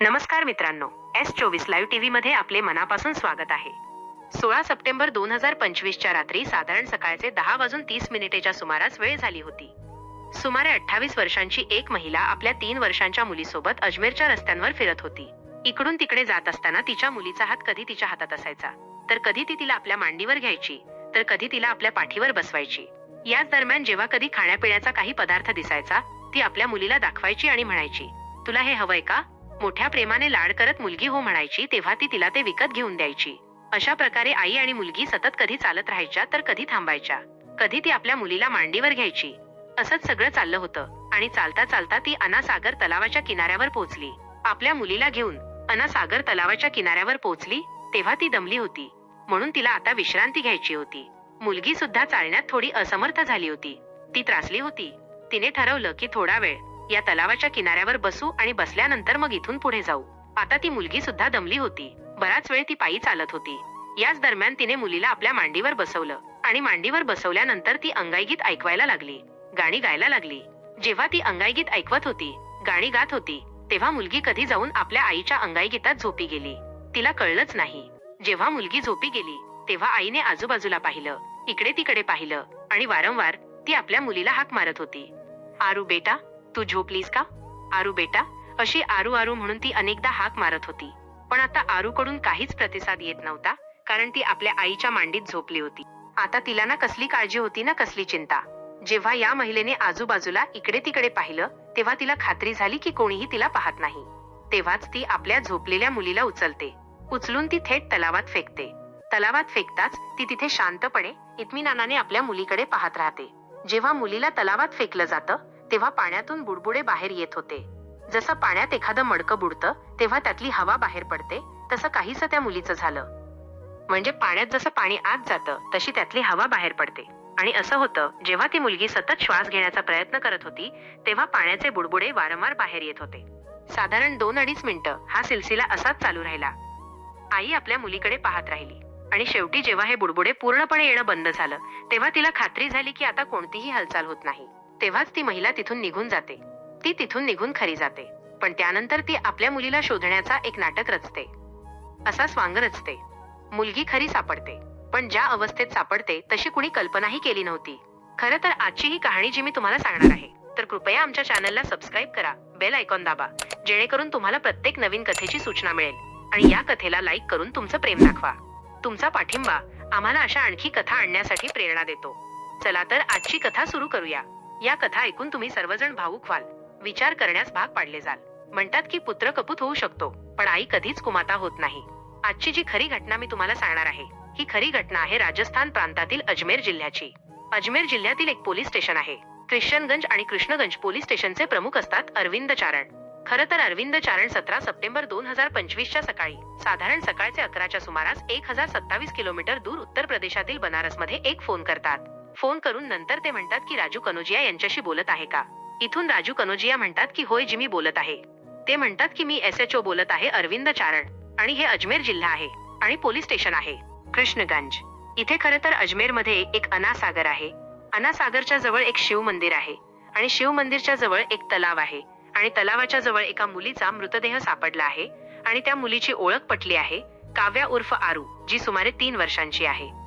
नमस्कार मित्रांनो एस चोवीस लाईव्ह टीव्ही मध्ये आपले मनापासून स्वागत आहे. सोळा सप्टेंबर दोन हजार पंचवीसच्या रात्री साधारण सकाळचे दहा वाजून तीस मिनिटेच्या सुमारास वेळ झाली होती. सुमारे अठ्ठावीस वर्षांची एक महिला आपल्या तीन वर्षांच्या मुलीसोबत अजमेरच्या रस्त्यांवर फिरत होती. इकडून तिकडे जात असताना तिच्या मुलीचा हात कधी तिच्या हातात असायचा. तर कधी ती तिला आपल्या मांडीवर घ्यायची तर कधी तिला आपल्या पाठीवर बसवायची. याच दरम्यान जेव्हा कधी खाण्यापिण्याचा काही पदार्थ दिसायचा ती आपल्या मुलीला दाखवायची आणि म्हणायची तुला हे हवंय का? मोठ्या प्रेमाने लाड करत मुलगी हो म्हणायची तेव्हा ती तिला ते विकत घेऊन द्यायची. अशा प्रकारे आई आणि मुलगी सतत कधी चालत राहायच्या तर कधी थांबायच्या. कधी ती आपल्या मुलीला मांडीवर घ्यायची. असंच सगळं चाललं होतं. आणि चालता चालता ती अनासागर तलावाच्या किनाऱ्यावर पोहोचली आपल्या मुलीला घेऊन अनासागर तलावाच्या किनाऱ्यावर पोहोचली तेव्हा ती दमली होती. म्हणून तिला आता विश्रांती घ्यायची होती. मुलगी सुद्धा चालण्यात थोडी असमर्थ झाली होती. ती त्रासली होती. तिने ठरवलं की थोडा वेळ या तलावाच्या किनाऱ्यावर बसू आणि बसल्यानंतर मग इथून पुढे जाऊ. आता ती मुलगी सुद्धा दमली होती. बराच वेळ ती पायी चालत होती. याच दरम्यान तिने मुलीला आपल्या मांडीवर बसवलं आणि मांडीवर बसवल्यानंतर ती अंगाईगीत ऐकवायला लागली. गाणी गायला लागली. जेव्हा ती अंगाईगीत ऐकवत होती गाणी गात होती तेव्हा मुलगी कधी जाऊन आपल्या आईच्या अंगाईगीतात झोपी गेली. तिला कळलंच नाही. जेव्हा मुलगी झोपी गेली तेव्हा आईने आजूबाजूला पाहिलं इकडे तिकडे पाहिलं आणि वारंवार ती आपल्या मुलीला हाक मारत होती. आरू बेटा तू झोपलीस का? आरू बेटा अशी आरू आरू म्हणून ती अनेकदा हाक मारत होती. पण आता आरूकडून काहीच प्रतिसाद येत नव्हता कारण ती आपल्या आईच्या मांडीत झोपली होती. आता तिला ना कसली काळजी होती ना कसली चिंता. जेव्हा या महिलेने आजूबाजूला इकडे तिकडे पाहिलं तेव्हा तिला खात्री झाली की कोणीही तिला पाहत नाही. तेव्हाच ती आपल्या झोपलेल्या मुलीला उचलते. उचलून ती थेट तलावात फेकते. तलावात फेकताच ती तिथे शांतपणे इतमिनानाने आपल्या मुलीकडे पाहत राहते. जेव्हा मुलीला तलावात फेकलं जातं तेव्हा पाण्यातून बुडबुडे बाहेर येत होते. जसं पाण्यात एखादं मडकं बुडतं तेव्हा त्यातली हवा बाहेर पडते तसं काहीसं त्या मुलीचं झालं. म्हणजे पाण्यात जसं पाणी आत जातं तशी त्यातली हवा बाहेर पडते. आणि असं होतं जेव्हा ती मुलगी सतत श्वास घेण्याचा प्रयत्न करत होती तेव्हा पाण्याचे बुडबुडे वारंवार बाहेर येत होते. साधारण दोन अडीच मिनिटं हा सिलसिला असाच चालू राहिला. आई आपल्या मुलीकडे पाहत राहिली. आणि शेवटी जेव्हा हे बुडबुडे पूर्णपणे येणं बंद झालं तेव्हा तिला खात्री झाली की आता कोणतीही हालचाल होत नाही. तेव्हाच ती महिला तिथून निघून जाते. ती तिथून निघून खरी जाते. पण त्यानंतर ती आपल्या मुलीला शोधण्याचा एक नाटक रचते. असा स्वांग रचते. मुलगी खरी सापडते. पण ज्या अवस्थेत सापडते तशी कुणी कल्पनाही केली नव्हती. खरं तर आजची ही कहाणी जी मी तुम्हाला सांगणार आहे तर कृपया आमच्या चॅनलला सबस्क्राईब करा बेल आयकॉन दाबा जेणेकरून तुम्हाला प्रत्येक नवीन कथेची सूचना मिळेल. आणि या कथेला लाईक करून तुमचं प्रेम दाखवा. तुमचा पाठिंबा आम्हाला अशा आणखी कथा आणण्यासाठी प्रेरणा देतो. चला तर आजची कथा सुरू करूया. या कथा ऐकून तुम्ही सर्वजण भाऊक व्हाल. विचार करण्यास भाग पाडले जाल. म्हणतात की पुत्र कपूत होऊ शकतो पण आई कधीच कुमाता होत नाही. आजची जी खरी घटना मी तुम्हाला सांगणार आहे ही खरी घटना आहे राजस्थान प्रांतातील अजमेर जिल्ह्याची. अजमेर जिल्ह्यातील एक पोलीस स्टेशन आहे. ख्रिश्चनगंज आणि कृष्णगंज पोलीस स्टेशनचे प्रमुख असतात अरविंद चारण. खर तर अरविंद चारण सतरा सप्टेंबर दोन हजार पंचवीसच्या सकाळी साधारण सकाळचे अकराच्या सुमारास एक हजार सत्तावीस किलोमीटर दूर उत्तर प्रदेशातील बनारसमध्ये एक फोन करतात. फोन करून नंतर ते म्हणतात की राजू कनोजिया यांच्याशी बोलत आहे का? इथून राजू कनोजिया म्हणतात की होय जिमी बोलत आहे. ते म्हणतात की मी एस एच ओ बोलत आहे अरविंद चारण आणि हे अजमेर जिल्हा आहे आणि पोलीस स्टेशन आहे. कृष्णगंज. इथे खरं तर अजमेरमध्ये एक अनासागर आहे. अनासागरच्या जवळ एक शिव मंदिर आहे आणि शिव मंदिरच्या जवळ एक तलाव आहे आणि तलावाच्या जवळ एका मुलीचा मृतदेह सापडला आहे आणि त्या मुलीची ओळख पटली आहे काव्या उर्फ आरू जी सुमारे तीन वर्षांची आहे.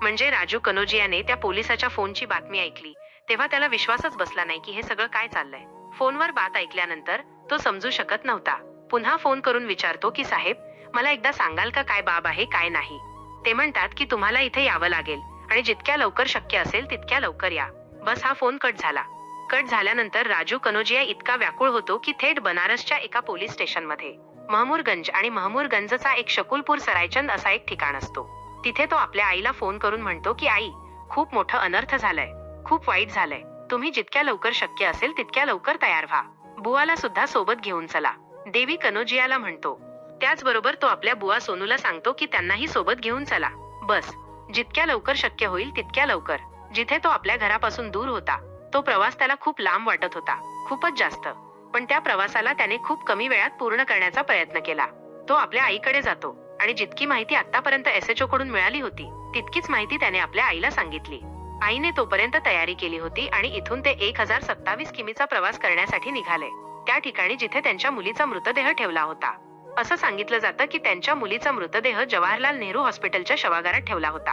म्हणजे राजू कनोजियाने त्या पोलिसाच्या फोनची बातमी ऐकली. तेव्हा त्याला विश्वासच बसला नाही की हे सगळं काय चाललंय. फोनवर बात ऐकल्यानंतर तो समजू शकत नव्हता. पुन्हा फोन करून विचारतो की साहेब मला एकदा सांगाल का काय बाब आहे काय नाही? ते म्हणतात की तुम्हाला इथे यावं लागेल आणि जितक्या लवकर शक्य असेल तितक्या लवकर या. बस हा फोन कट झाला. कट झाल्यानंतर राजू कनोजिया इतका व्याकुळ होतो की थेट बनारसच्या एका पोलीस स्टेशनमध्ये. महमूरगंज आणि महमूरगंजचा एक शकुलपूर सरायचंद असा एक ठिकाण असतो. तिथे तो आपल्या आईला फोन करून म्हणतो की आई खूप मोठं अनर्थ झालंय. खूप वाईट झालंय. तुम्ही जितक्या लवकर शक्य असेल तितक्या लवकर तयार व्हा. बुवाला सुद्धा सोबत घेऊन चला. देवी कनोजियाला म्हणतो. त्याचबरोबर तो आपल्या बुवा सोनूला सांगतो की त्यांनाही सोबत घेऊन चला. बस. जितक्या लवकर शक्य होईल तितक्या लवकर. जिथे तो आपल्या घरापासून दूर होता तो प्रवास त्याला खूप लांब वाटत होता. खूपच जास्त. पण त्या प्रवासाला त्याने खूप कमी वेळात पूर्ण करण्याचा प्रयत्न केला. तो आपल्या आईकडे जातो. आणि जितकी माहिती आतापर्यंत एसएचओ कडून मिळाली होती तितकीच माहिती त्याने आपल्या आईला सांगितली. आईने तोपर्यंत तयारी केली होती आणि इथून ते एक हजार सत्तावीस किमीचा प्रवास करण्यासाठी निघाले. त्या ठिकाणी जिथे त्यांच्या मुलीचा मृतदेह ठेवला होता. असं सांगितलं जातं की त्यांच्या मुलीचा मृतदेह जवाहरलाल नेहरू हॉस्पिटलच्या शवागारात ठेवला होता.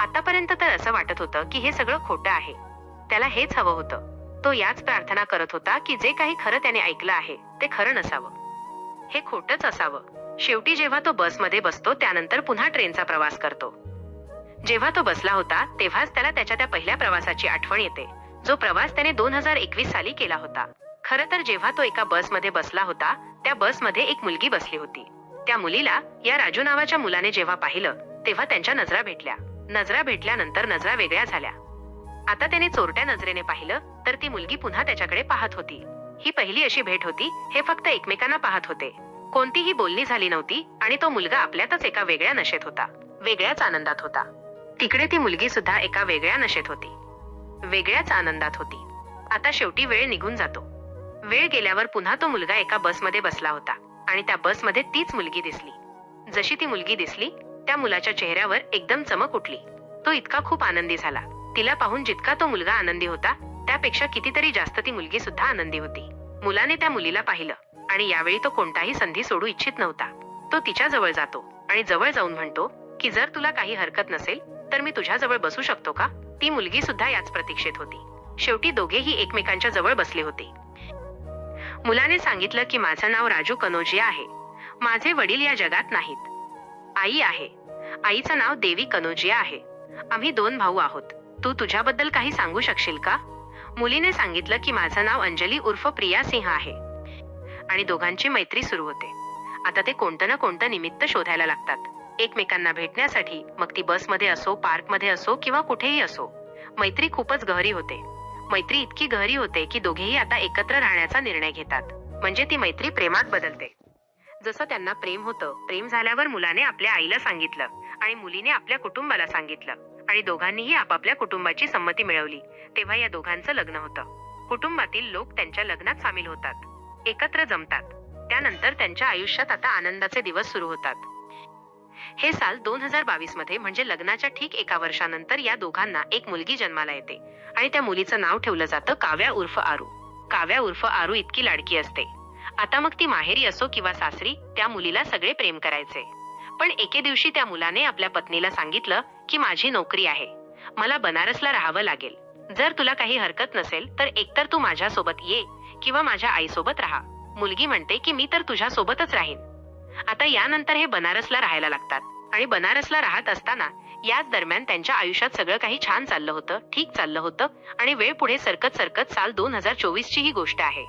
आतापर्यंत तर असं वाटत होतं की हे सगळं खोटं आहे. त्याला हेच हवं होतं. तो याच प्रार्थना करत होता की जे काही खरं त्याने ऐकलं आहे ते खरं नसावं. हे खोटच असावं. शेवटी जेव्हा तो बसमध्ये बसतो त्यानंतर पुन्हा ट्रेनचा प्रवास करतो. जेव्हा तो बसला होता तेव्हाच त्याला त्याच्या त्या पहिल्या प्रवासाची आठवण येते. जो प्रवास त्याने दोन हजार एकवीस साली केला होता. खर तर जेव्हा तो एका बसमध्ये बसला होता त्या बसमध्ये एक मुलगी बसली होती. त्या मुलीला या राजू नावाच्या मुलाने जेव्हा पाहिलं तेव्हा त्यांच्या नजरा भेटल्या. नजरा भेटल्यानंतर नजरा वेगळ्या झाल्या. आता त्याने चोरट्या नजरेने पाहिलं तर ती मुलगी पुन्हा त्याच्याकडे पाहत होती. ही पहिली अशी भेट होती हे फक्त एकमेकांना पाहत होते. कोणतीही बोलणी झाली नव्हती आणि तो मुलगा आपल्यातच एका वेगळ्या नशेत होता. वेगळ्याच आनंदात होता. तिकडे ती मुलगी सुद्धा एका वेगळ्या नशेत होती. वेगळ्याच आनंदात होती. आता शेवटी वेळ निघून जातो. वेळ गेल्यावर पुन्हा तो मुलगा एका बसमध्ये बसला होता आणि त्या बसमध्ये तीच मुलगी दिसली. जशी ती मुलगी दिसली त्या मुलाच्या चेहऱ्यावर एकदम चमक उठली. तो इतका खूप आनंदी झाला. तिला पाहून जितका तो मुलगा आनंदी होता त्यापेक्षा कितीतरी जास्त ती मुलगी सुद्धा आनंदी होती. मुलाने त्या मुलीला पाहिलं. आणि यावेळी तो कोणताही संधी सोडू इच्छित नव्हता. तो तिच्या जवळ जातो आणि जवळ जाऊन म्हणतो की जर तुला काही हरकत नसेल तर मी तुझ्या जवळ बसू शकतो का? ती मुलगी सुद्धा याच प्रतीक्षेत होती. शेवटी दोघेही एकमेकांच्या जवळ बसले होते. मुलाने सांगितलं की माझं नाव राजू कनोजिया आहे. माझे वडील या जगात नाहीत. आई आहे. आईचं नाव देवी कनोजिया आहे. आम्ही दोन भाऊ आहोत. तू तुझ्याबद्दल काही सांगू शकशील का? मुलीने सांगितलं की माझं नाव अंजली उर्फ प्रिया सिंह आहे. आणि दोघांची मैत्री सुरू होते. आता ते कोणतं ना कोणतं निमित्त शोधायला लागतात. एकमेकांना भेटण्यासाठी मग ती बसमध्ये असो पार्कमध्ये असो किंवा कुठेही असो. मैत्री खूपच गहरी होते. मैत्री इतकी गहरी होते की दोघेही आता एकत्र राहण्याचा निर्णय घेतात. म्हणजे ती मैत्री प्रेमात बदलते. जसं त्यांना प्रेम होतं प्रेम झाल्यावर मुलाने आपल्या आईला सांगितलं आणि मुलीने आपल्या कुटुंबाला सांगितलं आणि दोघांनीही आपापल्या कुटुंबाची संमती मिळवली तेव्हा या दोघांचं लग्न होतं. कुटुंबातील लोक त्यांच्या लग्नात सामील होतात. एकत्र जमतात. त्यानंतर त्यांच्या आयुष्यात आता आनंदाचे दिवस सुरू होतात. हे साल दोन हजार बावीसमध्ये म्हणजे लग्नाच्या ठीक एका वर्षानंतर या दोघांना एक मुलगी जन्माला येते आणि त्या मुलीचं नाव ठेवलं जातं काव्या उर्फ आरू. काव्या उर्फ आरू इतकी लाडकी असते. आता मग ती माहेरी असो किंवा सासरी त्या मुलीला सगळे प्रेम करायचे. पण एके दिवशी त्या मुलाने आपल्या पत्नीला सांगितलं की माझी नोकरी आहे. मला बनारसला राहावं लागेल. जर तुला काही हरकत नसेल तर एकतर तू माझ्यासोबत ये. किंवा माझ्या आईसोबत राहा. मुलगी म्हणते की मी तर तुझ्या सोबतच राहीन. आता यानंतर हे बनारसला राहायला लागतात. आणि बनारसला राहत असताना याच दरम्यान त्यांच्या आयुष्यात सगळं काही छान चाललं होतं ठीक चाललं होतं आणि वेळ पुढे सरकत सरकत साल दोन हजार चोवीस ची ही गोष्ट आहे.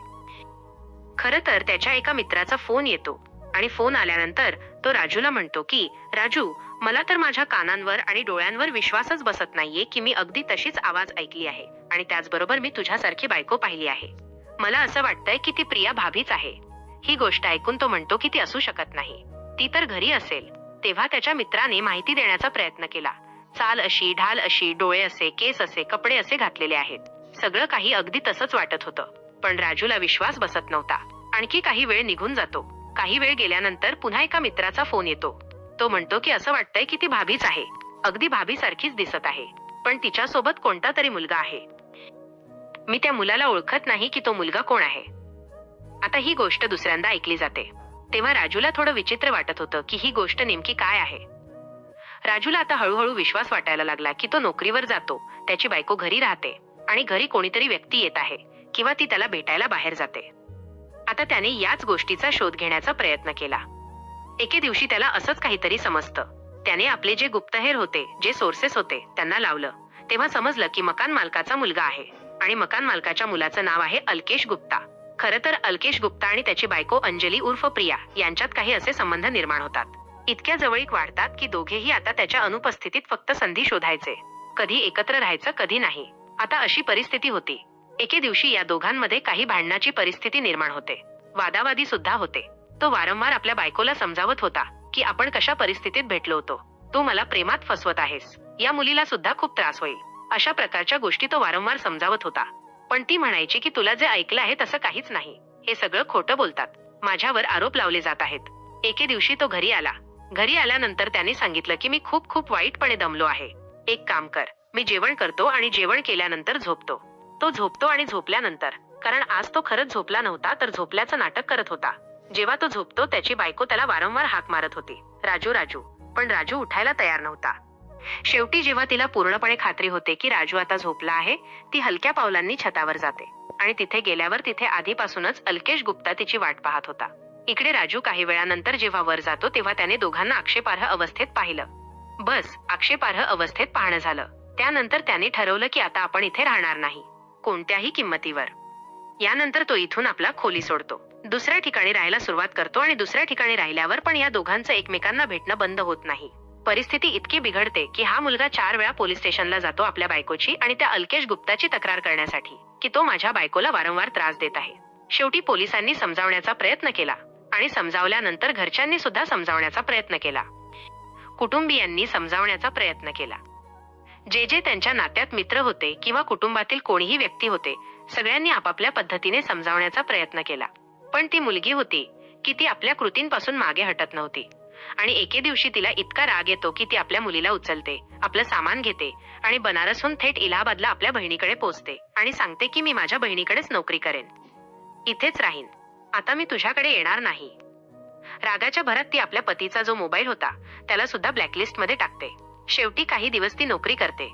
खर तर त्याच्या एका मित्राचा फोन येतो आणि फोन आल्यानंतर तो राजूला म्हणतो की राजू मला तर माझ्या कानांवर आणि डोळ्यांवर विश्वासच बसत नाहीये की मी अगदी तशीच आवाज ऐकली आहे आणि त्याचबरोबर मी तुझ्यासारखी बायको पाहिली आहे. मला असं वाटतंय की ती प्रिया भाभीच आहे. ही गोष्ट ऐकून तो म्हणतो की ती असू शकत नाही. ती तर घरी असेल. तेव्हा त्याच्या मित्राने माहिती देण्याचा प्रयत्न केला. चाल अशी ढाल अशी डोळे असे केस असे कपडे असे घातलेले आहेत. सगळं काही अगदी तसंच वाटत होतं. पण राजूला विश्वास बसत नव्हता. आणखी काही वेळ निघून जातो. काही वेळ गेल्यानंतर पुन्हा एका मित्राचा फोन येतो. तो म्हणतो की असं वाटतंय की ती भाभीच आहे. अगदी भाभी सारखीच दिसत आहे. पण तिच्यासोबत कोणता तरी मुलगा आहे. मी त्या मुलाला ओळखत नाही की तो मुलगा कोण आहे. आता ही गोष्ट दुसऱ्यांदा ऐकली जाते. तेव्हा राजूला थोडं विचित्र वाटत होतं की ही गोष्ट नेमकी काय आहे. राजूला आता हळूहळू विश्वास वाटायला लागला की तो नोकरीवर जातो त्याची बायको घरी राहते आणि घरी कोणीतरी व्यक्ती येत आहे किंवा ती त्याला भेटायला बाहेर जाते. आता त्याने याच गोष्टीचा शोध घेण्याचा प्रयत्न केला. एके दिवशी त्याला असंच काहीतरी समजतं. त्याने आपले जे गुप्तहेर होते जे सोर्सेस होते त्यांना लावलं. तेव्हा समजलं की मकान मालकाचा मुलगा आहे. आणि मकान मालकाच्या मुलाचं नाव आहे अल्केश गुप्ता. खरं तर अल्केश गुप्ता आणि त्याची बायको अंजली उर्फ प्रिया यांच्यात काही असे संबंध निर्माण होतात. इतक्या जवळीक वाढतात की दोघेही आता त्याच्या अनुपस्थितीत फक्त संधी शोधायचे. कधी एकत्र राहायचं कधी नाही. आता अशी परिस्थिती होती. एके दिवशी या दोघांमध्ये काही भांडणाची परिस्थिती निर्माण होते. वादावादी सुद्धा होते. तो वारंवार आपल्या बायकोला समजावत होता की आपण कशा परिस्थितीत भेटलो होतो. तू मला प्रेमात फसवत आहेस. या मुलीला सुद्धा खूप त्रास होईल. अशा प्रकारच्या गोष्टी तो वारंवार समजावत होता. पण ती म्हणायची की तुला जे ऐकलं आहे तसं काहीच नाही. हे सगळं खोटं बोलतात. माझ्यावर आरोप लावले जात आहेत. एके दिवशी तो घरी आला. घरी आल्यानंतर त्याने सांगितलं की मी खूप खूप वाईटपणे दमलो आहे. एक काम कर. मी जेवण करतो आणि जेवण केल्यानंतर झोपतो. तो झोपतो आणि झोपल्यानंतर कारण आज तो खरंच झोपला नव्हता तर झोपल्याचं नाटक करत होता. जेव्हा तो झोपतो त्याची बायको त्याला वारंवार हाक मारत होती. राजू राजू. पण राजू उठायला तयार नव्हता. शेवटी जेव्हा तिला पूर्णपणे खात्री होते की राजू आता झोपला आहे ती हलक्या पावलांनी छतावर जाते आणि तिथे गेल्यावर तिथे आधीपासूनच अल्केश गुप्ता तिची वाट पाहत होता. इकडे राजू काही वेळानंतर जेव्हा वर जातो तेव्हा त्याने दोघांना आक्षेपार्ह अवस्थेत पाहिलं. बस आक्षेपार्ह अवस्थेत पाहणं झालं. त्यानंतर त्याने ठरवलं की आता आपण इथे राहणार नाही कोणत्याही किंमतीवर. यानंतर तो इथून आपला खोली सोडतो. दुसऱ्या ठिकाणी राहायला सुरुवात करतो आणि दुसऱ्या ठिकाणी राहिल्यावर पण या दोघांचं एकमेकांना भेटणं बंद होत नाही. परिस्थिती इतकी बिघडते की हा मुलगा चार वेळा पोलीस स्टेशनला जातो आपल्या बायकोची आणि त्या अल्केश गुप्ताची तक्रार करण्यासाठी की तो माझ्या बायकोला वारंवार त्रास देत आहे. शेवटी पोलिसांनी समजावण्याचा प्रयत्न केला आणि समजावल्यानंतर घरच्यांनी सुद्धा समजावण्याचा प्रयत्न केला. कुटुंबियांनी समजावण्याचा प्रयत्न केला. जे जे त्यांच्या नात्यात मित्र होते किंवा कुटुंबातील कोणीही व्यक्ती होते सगळ्यांनी आपापल्या पद्धतीने समजावण्याचा प्रयत्न केला. पण ती मुलगी होती की ती आपल्या कृतींपासून मागे हटत नव्हती. आणि एके दिवशी तिला इतका राग येतो की ती आपल्या मुलीला उचलते आपलं सामान घेते आणि बनारसहून थेट इलाहाबादला आपल्या बहिणीकडे पोहोचते आणि सांगते की मी माझ्या बहिणीकडेच नोकरी करेन. इथेच राहीन. आता मी तुझ्याकडे येणार नाही. रागाच्या भरात ती आपल्या पतीचा जो मोबाईल होता त्याला सुद्धा ब्लॅकलिस्टमध्ये टाकते. शेवटी काही दिवस ती नोकरी करते.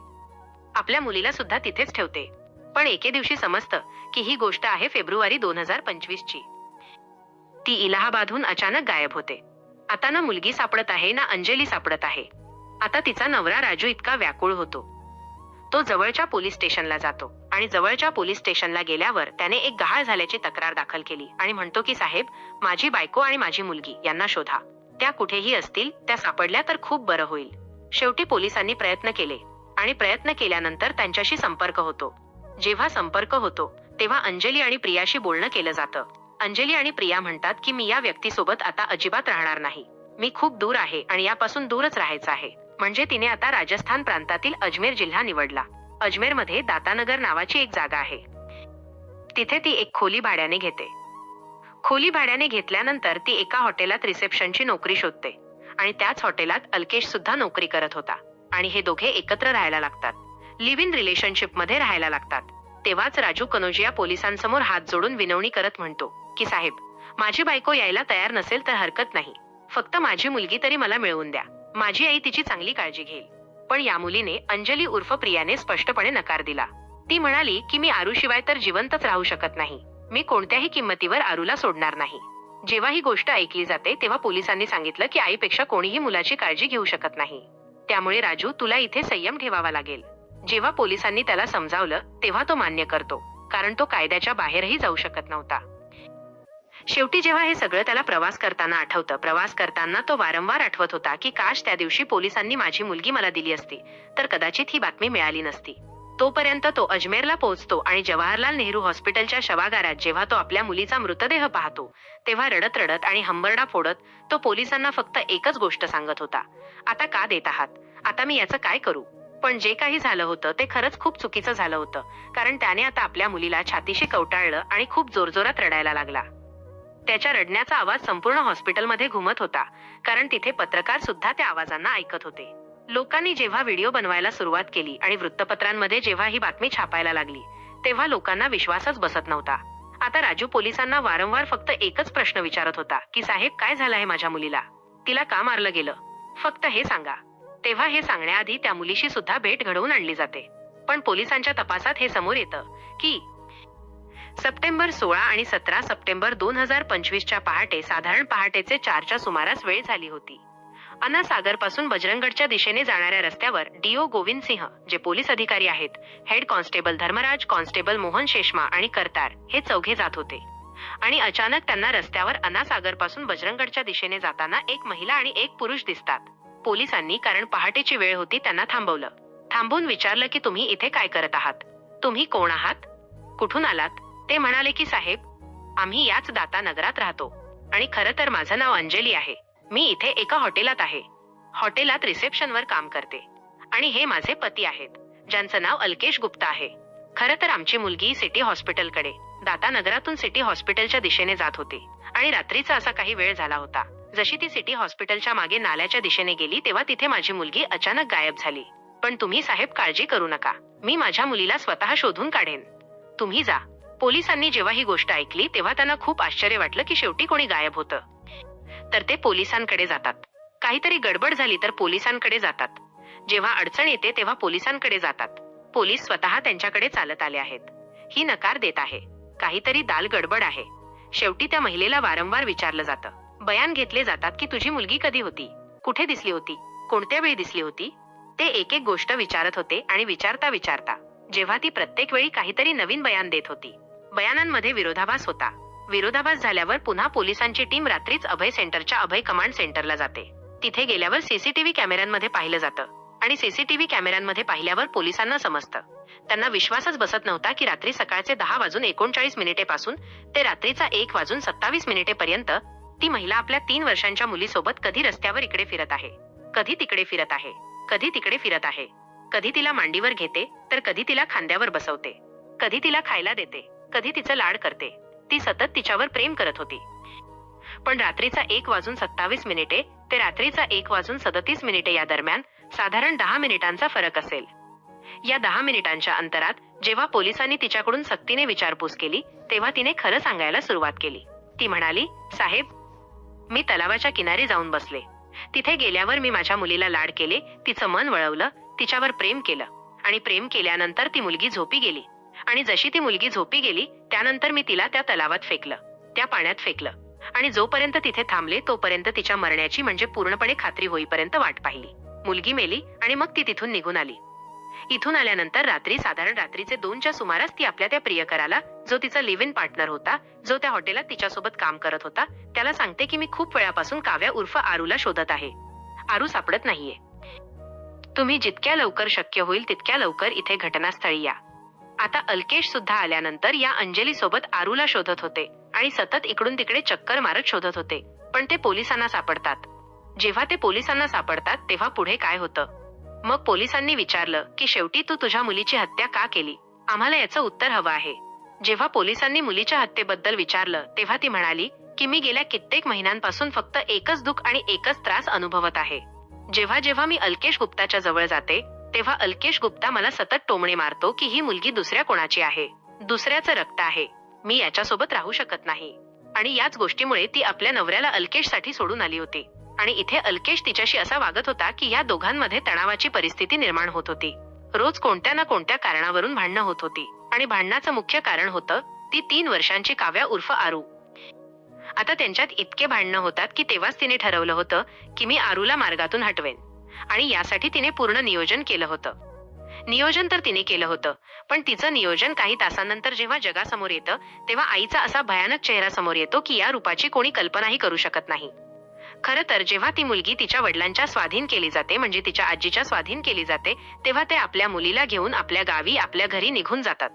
आपल्या मुलीला सुद्धा तिथेच ठेवते. पण एके दिवशी समजतं की ही गोष्ट आहे फेब्रुवारी दोन हजार पंचवीस ची ती इलाहाबादहून अचानक गायब होते. आता ना मुलगी सापडत आहे ना अंजली सापडत आहे. आता तिचा नवरा राजू इतका व्याकुळ होतो. तो जवळच्या पोलीस स्टेशनला जातो आणि जवळच्या पोलीस स्टेशनला गेल्यावर त्याने एक गहाळ झाल्याची तक्रार दाखल केली आणि म्हणतो की साहेब माझी बायको आणि माझी मुलगी यांना शोधा. त्या कुठेही असतील त्या सापडल्या तर खूप बरं होईल. शेवटी पोलिसांनी प्रयत्न केले आणि प्रयत्न केल्यानंतर त्यांच्याशी संपर्क होतो. जेव्हा संपर्क होतो तेव्हा अंजली आणि प्रियाशी बोलणं केलं जातं. अंजली आणि प्रिया म्हणतात की मी या व्यक्तीसोबत आता अजिबात राहणार नाही. मी खूप दूर आहे आणि यापासून दूरच राहायचं आहे. म्हणजे तिने आता राजस्थान प्रांतातील अजमेर जिल्हा निवडला. अजमेरमध्ये दातानगर नावाची एक जागा आहे. तिथे ती एक खोली भाड्याने घेते. खोली भाड्याने घेतल्यानंतर ती एका हॉटेलात रिसेप्शनची नोकरी शोधते आणि त्याच हॉटेलात अल्केश सुद्धा नोकरी करत होता. आणि हे दोघे एकत्र राहायला लागतात. लिव्ह इन रिलेशनशिपमध्ये राहायला लागतात. तेव्हाच राजू कनोजिया पोलिसांसमोर हात जोडून विनवणी करत म्हणतो की साहेब माझी बायको यायला तयार नसेल तर हरकत नाही. फक्त माझी मुलगी तरी मला मिळवून द्या. माझी आई तिची चांगली काळजी घेईल. पण या मुलीने अंजली उर्फ प्रियाने स्पष्टपणे नकार दिला. ती म्हणाली की मी आरूशिवाय तर जिवंतच राहू शकत नाही. मी कोणत्याही किंमतीवर आरूला सोडणार नाही. जेव्हा ही गोष्ट ऐकली जाते तेव्हा पोलिसांनी सांगितलं की आईपेक्षा कोणीही मुलाची काळजी घेऊ शकत नाही. त्यामुळे राजू तुला इथे संयम ठेवावा लागेल. जेव्हा पोलिसांनी त्याला समजावलं तेव्हा तो मान्य करतो. कारण तो कायद्याच्या बाहेरही जाऊ शकत नव्हता. शेवटी जेव्हा हे सगळं त्याला प्रवास करताना आठवतं प्रवास करताना तो वारंवार आठवत होता की काश त्या दिवशी पोलिसांनी माझी मुलगी मला दिली असती तर कदाचित ही बातमी मिळाली नसती. तोपर्यंत तो अजमेरला पोहोचतो आणि जवाहरलाल नेहरू हॉस्पिटलच्या शवागारात जेव्हा तो आपल्या मुलीचा मृतदेह पाहतो तेव्हा रडत रडत आणि हंबरडा फोडत तो पोलिसांना फक्त एकच गोष्ट सांगत होता. आता का देत आहात? आता मी याचं काय करू? पण जे काही झालं होतं ते खरंच खूप चुकीचं झालं होतं कारण त्याने आता आपल्या मुलीला छातीशी कवटाळलं आणि खूप जोरजोरात रडायला लागला. त्याच्या रडण्याचा आवाज संपूर्ण हॉस्पिटलमध्ये घुमत होता कारण तिथे पत्रकार सुद्धा त्या आवाजांना ऐकत होते. लोकांनी जेव्हा व्हिडिओ बनवायला सुरुवात केली आणि वृत्तपत्रांमध्ये जेव्हा ही बातमी छापायला लागली तेव्हा लोकांना विश्वासच बसत नव्हता. आता राजू पोलिसांना वारंवार फक्त एकच प्रश्न विचारत होता की साहेब काय झालं आहे माझ्या मुलीला? तिला का मारलं गेलं? फक्त हे सांगा. तेव्हा हे सांगण्याआधी त्या मुलीशी सुद्धा भेट घडवून आणली जाते. पण पोलिसांच्या तपासात हे समोर येतं की सप्टेंबर सोळा आणि सतरा सप्टेंबर दोन हजार पंचवीसच्या पहाटे साधारण पहाटेचे चारच्या सुमारास वेळ झाली होती. अन्ना पासून बजरंगडच्या दिशेने जाणाऱ्या रस्त्यावर डीओ गोविंद सिंह जे पोलीस अधिकारी आहेत head constable Dharmaraj constable Mohan Sheshma आणि करतार हे चौघे जात होते. आणि अचानक त्यांना रस्त्यावर अन्ना पासून बजरंगडच्या दिशेने जाताना एक महिला आणि एक पुरुष दिसतात. पोलिसांनी कारण पहाटेची वेळ होती त्यांना थांबवलं. थांबून विचारलं की तुम्ही इथे काय करत आहात? तुम्ही कोण आहात? कुठून आलात? ते म्हणाले की साहेब आम्ही याच दाता नगरात राहतो आणि खरं तर माझं नाव अंजली आहे. मी इथे एका हॉटेलात आहे. हॉटेलात रिसेप्शनवर काम करते. आणि हे माझे पती आहेत. ज्यांचं नाव अल्केश गुप्ता आहे. खरं तर आमची मुलगी सिटी हॉस्पिटलकडे. दाता नगरातून सिटी हॉस्पिटलच्या दिशेने जात होती. आणि रात्रीचा असा काही वेळ झाला होता. जशी ती सिटी हॉस्पिटलच्या मागे नाल्याच्या दिशेने गेली तेव्हा तिथे माझी मुलगी अचानक गायब झाली. पण तुम्ही साहेब काळजी करू नका. मी माझ्या मुलीला स्वतः शोधून काढेन. तुम्ही जा. पोलिसांनी जेव्हा ही गोष्ट ऐकली तेव्हा त्यांना खूप आश्चर्य वाटलं की शेवटी कोणी गायब होतं. तर ते पोलिसांकडे जातात. काहीतरी गडबड झाली तर पोलिसांकडे जातात. जेव्हा अडचण येते तेव्हा पोलिसांकडे जातात. पोलीस स्वतः त्यांच्याकडे चालत आले आहेत. ही नकार देत आहे. काहीतरी दाल गडबड आहे. शेवटी त्या महिलेला वारंवार विचारलं जातं. बयान घेतले जातात की तुझी मुलगी कधी होती? कुठे दिसली होती? कोणत्या वेळी दिसली होती? ते एक एक गोष्ट विचारत होते आणि विचारता विचारता जेव्हा ती प्रत्येक वेळी काहीतरी नवीन बयान देत होती. बयानांमध्ये विरोधाभास होता. विरोधाभास झाल्यावर पुन्हा पोलिसांची टीम रात्रीच अभय सेंटरच्या अभय कमांड सेंटरला जाते. तिथे गेल्यावर सीसीटीव्ही कॅमेऱ्यांमध्ये पाहिलं जातं आणि सीसीटीव्ही कॅमेऱ्यांमध्ये पाहिल्यावर पोलिसांना समजतं. त्यांना विश्वासच बसत नव्हता की रात्री सकाळचे दहा वाजून एकोणचाळीस मिनिटे पासून ते रात्रीचा एक वाजून सत्तावीस मिनिटे पर्यंत ती महिला आपल्या तीन वर्षांच्या मुलीसोबत कधी रस्त्यावर इकडे फिरत आहे? कधी तिकडे फिरत आहे? कधी तिकडे फिरत आहे? कधी तिला मांडीवर घेते तर कधी तिला खांद्यावर बसवते. कधी तिला खायला देते. कधी तिचं लाड करते. ती सतत तिच्यावर प्रेम करत होती. पण रात्रीचा एक वाजून सत्तावीस मिनिटे ते रात्रीचा एक वाजून सदतीस मिनिटे या दरम्यान साधारण दहा मिनिटांचा फरक असेल. या दहा मिनिटांच्या अंतरात जेव्हा पोलिसांनी तिच्याकडून सक्तीने विचारपूस केली तेव्हा तिने खरं सांगायला सुरुवात केली. ती म्हणाली साहेब मी तलावाच्या किनारी जाऊन बसले. तिथे गेल्यावर मी माझ्या मुलीला लाड केले तिचं मन वळवलं तिच्यावर प्रेम केलं आणि प्रेम केल्यानंतर ती मुलगी झोपी गेली. आणि जशी ती मुलगी झोपी गेली त्यानंतर मी तिला त्या तलावात फेकलं. त्या पाण्यात फेकलं. आणि जोपर्यंत तिथे थांबले तोपर्यंत तिच्या मरण्याची म्हणजे पूर्णपणे खात्री होईपर्यंत वाट पाहिली. मुलगी मेली आणि मग ती तिथून निघून आली. इथून आल्यानंतर रात्री साधारण रात्रीचे दोनच्या सुमारास ती आपल्या त्या प्रियकराला जो तिचा लिव्ह इन पार्टनर होता जो त्या हॉटेलात तिच्यासोबत काम करत होता त्याला सांगते की मी खूप वेळापासून काव्या उर्फ आरूला शोधत आहे. आरू सापडत नाहीये. तुम्ही जितक्या लवकर शक्य होईल तितक्या लवकर इथे घटनास्थळी या. आता अल्केश सुद्धा आल्यानंतर या अंजली सोबत आरूला शोधत होते आणि सतत इकडून तिकडे चक्कर मारत शोधत होते. पण ते पोलिसांना सापडतात. जेव्हा ते पोलिसांना सापडतात तेव्हा पुढे काय होतं? मग पोलिसांनी विचारलं की शेवटी तू तुझ्या मुलीची हत्या का केली? आम्हाला याचं उत्तर हवं आहे. जेव्हा पोलिसांनी मुलीच्या हत्येबद्दल विचारलं तेव्हा ती म्हणाली की मी गेल्या कित्येक महिन्यांपासून फक्त एकच दुःख आणि एकच त्रास अनुभवत आहे. जेव्हा जेव्हा मी अल्केश गुप्ताच्या जवळ जाते तेव्हा अल्केश गुप्ता मला सतत टोमणे मारतो की ही मुलगी दुसऱ्या कोणाची आहे. दुसऱ्याचं रक्त आहे. मी याच्यासोबत राहू शकत नाही. आणि याच गोष्टीमुळे ती आपल्या नवऱ्याला अल्केशसाठी सोडून आली होती. आणि इथे अल्केश तिच्याशी असा वागत होता की या दोघांमध्ये तणावाची परिस्थिती निर्माण होत होती. रोज कोणत्या ना कोणत्या कारणावरून भांडणं होत होती. आणि भांडणाचं मुख्य कारण होतं ती तीन वर्षांची काव्या उर्फ आरू. आता त्यांच्यात इतके भांडणं होतात की तेव्हाच तिने ठरवलं होतं की मी आरूला मार्गातून हटवेन. आणि यासाठी तिने पूर्ण नियोजन केलं होतं. नियोजन तर तिने केलं होतं पण तिचं नियोजन काही तासांनंतर जेव्हा जगासमोर येतं तेव्हा आईचा असा भयानक चेहरा समोर येतो की या रूपाची कोणी कल्पनाही करू शकत नाही. खरं तर जेव्हा ती मुलगी तिच्या वडिलांच्या स्वाधीन केली जाते म्हणजे तिच्या आजीच्या स्वाधीन केली जाते तेव्हा ते आपल्या मुलीला घेऊन आपल्या गावी आपल्या घरी निघून जातात.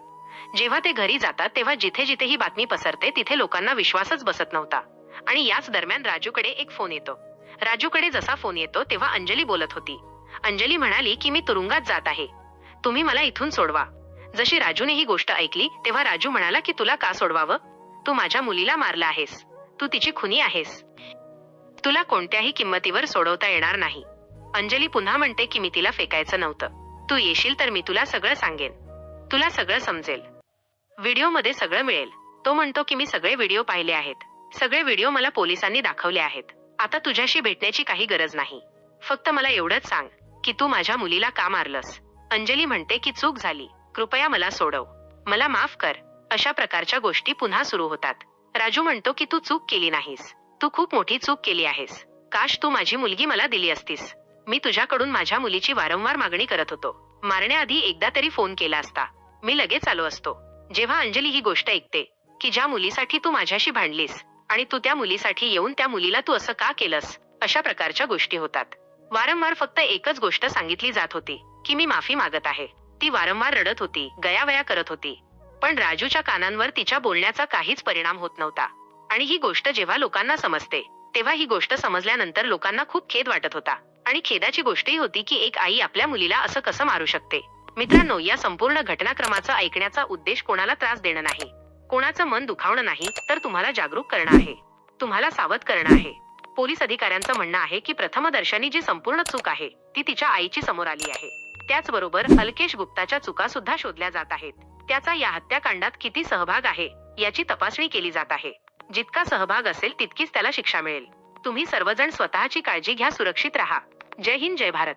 जेव्हा ते घरी जातात तेव्हा जिथे जिथे ही बातमी पसरते तिथे लोकांना विश्वासच बसत नव्हता. आणि याच दरम्यान राजूकडे एक फोन येतो. राजूकडे जसा फोन येतो तेव्हा अंजली बोलत होती. अंजली म्हणाली की मी तुरुंगात जात आहे. तुम्ही मला इथून सोडवा. जशी राजूने ही गोष्ट ऐकली तेव्हा राजू म्हणाला की तुला का सोडवावं? तू माझ्या मुलीला मारला आहेस. तू तिची खुनी आहेस. तुला कोणत्याही किंमतीवर सोडवता येणार नाही. अंजली पुन्हा म्हणते की मी तिला फेकायचं नव्हतं. तू येशील तर मी तुला सगळं सांगेन. तुला सगळं समजेल. व्हिडिओमध्ये सगळं मिळेल. तो म्हणतो की मी सगळे व्हिडिओ पाहिले आहेत. सगळे व्हिडिओ मला पोलिसांनी दाखवले आहेत. आता तुझ्याशी भेटण्याची काही गरज नाही. फक्त मला एवढंच सांग की तू माझ्या मुलीला का मारलंस? अंजली म्हणते की चूक झाली. कृपया मला सोडव. मला माफ कर. अशा प्रकारच्या गोष्टी पुन्हा सुरू होतात. राजू म्हणतो की तू चूक केली नाहीस. तू खूप मोठी चूक केली आहेस. काश तू माझी मुलगी मला दिली असतीस. मी तुझ्याकडून माझ्या मुलीची वारंवार मागणी करत होतो. मारण्याआधी एकदा तरी फोन केला असता. मी लगेच आलो असतो. जेव्हा अंजली ही गोष्ट ऐकते की ज्या मुलीसाठी तू माझ्याशी भांडलीस आणि तू त्या मुलीसाठी येऊन त्या मुलीला तू असं का केलंस? अशा प्रकारच्या गोष्टी होतात. वारंवार फक्त एकच गोष्ट सांगितली जात होती की मी माफी मागत आहे. ती वारंवार रडत होती गयावया करत होती. पण राजूच्या कानांवर तिच्या बोलण्याचा काहीच परिणाम होत नव्हता. आणि ही गोष्ट जेव्हा लोकांना समजते तेव्हा ही गोष्ट समजल्यानंतर लोकांना खूप खेद वाटत होता. आणि खेदाची गोष्टही होती की एक आई आपल्या मुलीला असं कसं मारू शकते? मित्रांनो या संपूर्ण घटनाक्रमाचा ऐकण्याचा उद्देश कोणाला त्रास देणं नाही. कोणाचं मन दुखावणं नाही तर तुम्हाला जागरूक करणं आहे. तुम्हाला सावध करणं आहे. पोलीस अधिकाऱ्यांचं म्हणणं आहे की प्रथमदर्शनी जी संपूर्ण चूक आहे ती तिच्या आईची समोर आली आहे. त्याचबरोबर अल्केश गुप्ताच्या चुका सुद्धा शोधल्या जात आहेत. त्याचा या हत्याकांडात किती सहभाग आहे याची तपासणी केली जात आहे. जितका सहभाग असेल तितकीच त्याला शिक्षा मिळेल. तुम्ही सर्वजण स्वतःची काळजी घ्या सुरक्षित राहा. जय हिंद जय भारत.